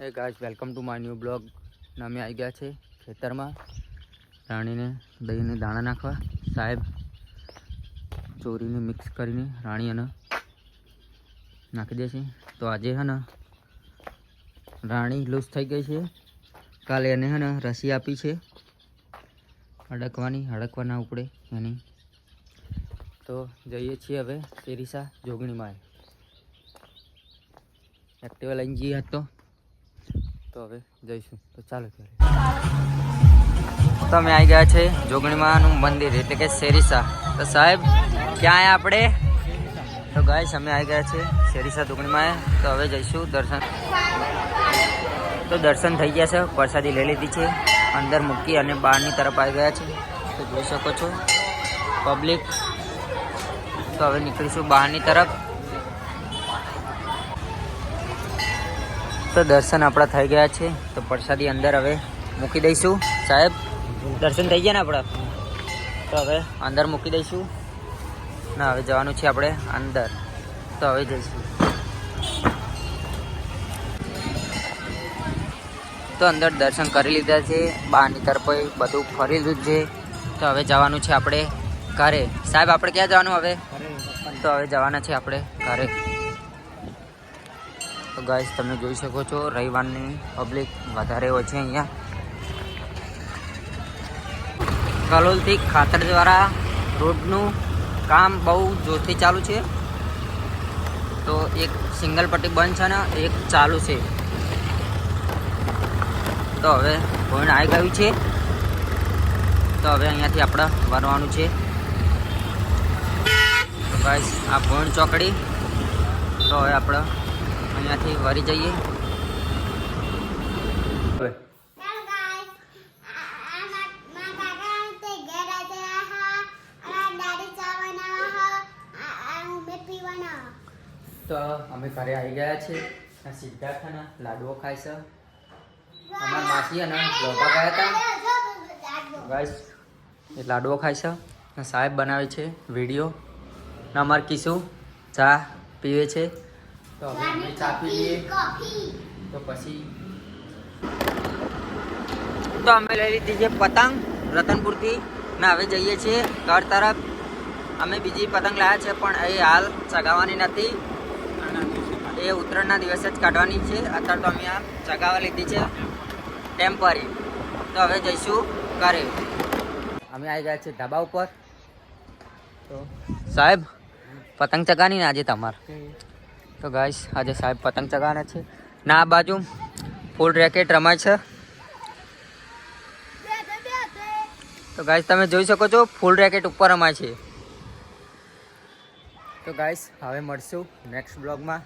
Hey guys welcome to my new blog અમે આવી ગયા છે ખેતરમાં. રાણીને, દહીંને દાણા નાખવા. સાહેબ, ચોરીને મિક્સ કરીને રાણી અને નાખી દે છે. તો આજે હે ને, રાણી લૂઝ થઈ ગઈ છે. કાલે એને હે ને રસી આપી છે. હડકવાની હડકવા ના ઉપડે એની. તો જઈએ છીએ હવે તેરીસા જોગણીમાં એક્ટિવા લઈને જઈએ હતો તો હવે જઈશું. તો ચાલો તો અમે આવી ગયા છે જોગણીમાનું મંદિર, એટલે કે શેરીસા. તો સાહેબ ક્યાં આપણે? તો ગાઈશ અમે આવી ગયા છે શેરીસા જોગણીમાં તો હવે જઈશું દર્શન. તો દર્શન થઈ ગયા છે, પ્રસાદી લઈ લીધી છે. અંદર મૂકી અને બહારની તરફ આવી ગયા છે. તો જોઈ શકો છો પબ્લિક તો હવે નીકળીશું બહારની તરફ. તો દર્શન આપણા થઈ ગયા છે. તો પ્રસાદી અંદર હવે મૂકી દઈશું. સાહેબ, દર્શન થઈ ગયા ને આપણા? તો હવે અંદર મૂકી દઈશું. ના, હવે જવાનું છે આપણે અંદર. તો હવે જઈશું. તો અંદર દર્શન કરી લીધા છે. બહારની તરફ બધું ફરી લીધું છે. તો હવે જવાનું છે આપણે ઘરે. સાહેબ, આપણે ક્યાં જવાનું હવે? તો હવે જવાના છે આપણે ઘરે. તો ગાઈસ તમે જોઈ શકો છો, રવિવારની પબ્લિક વધારે હોય છે અહીંયા. કલોલથી ખાતર દ્વારા રોડનું કામ બહુ જોરથી ચાલુ છે. તો એક સિંગલ પટ્ટી બંધ છે ને, એક ચાલુ છે. તો હવે ભોયણ આવી ગયું છે? તો હવે અહીંયાથી આપણે વરવાનું છે. તો ગાઈસ આ ભોયણ ચોકડી. તો હવે આપણે અહીંયાથી વરી જઈએ. તે અને અમે ઘરે આવી ગયા છે. આ સિદ્ધાર્થના લાડવો ખાય છે. અમારા માસી અને લોભા ગયા હતા. ગાઈસ એ લાડવો ખાય છે. સાહેબ બનાવે છે વીડિયો. ને અમારે કીશું ચા પીવે છે. તો હવે અમે ચા પી લઈએ તો પછી તો અમે લઈ લીધી છે પતંગ રતનપુરથી. ને હવે જઈએ છીએ ઘર તરફ. અમે બીજી પતંગ લાવ્યા છે પણ એ હાલ ચગાવવાની નથી. એ ઉત્તરાયણના દિવસે જ કાઢવાની છે. અત્યારે તો અમે આ ચગાવવા લીધી છે. ટેમ્પરી તો હવે જઈશું ઘરે. અમે આવી ગયા છે ધાબા ઉપર. તો સાહેબ પતંગ ચગાની ને આજે તમારે? તો ગાઈસ આજે સાહેબ પતંગ ચગાવવાના છે. ના આ બાજુ ફૂલ રેકેટ રમાય છે. તો ગાઈસ તમે જોઈ શકો છો, ફૂલ રેકેટ ઉપર રમાય છે. તો ગાઈસ હવે મળશું નેક્સ્ટ બ્લોગમાં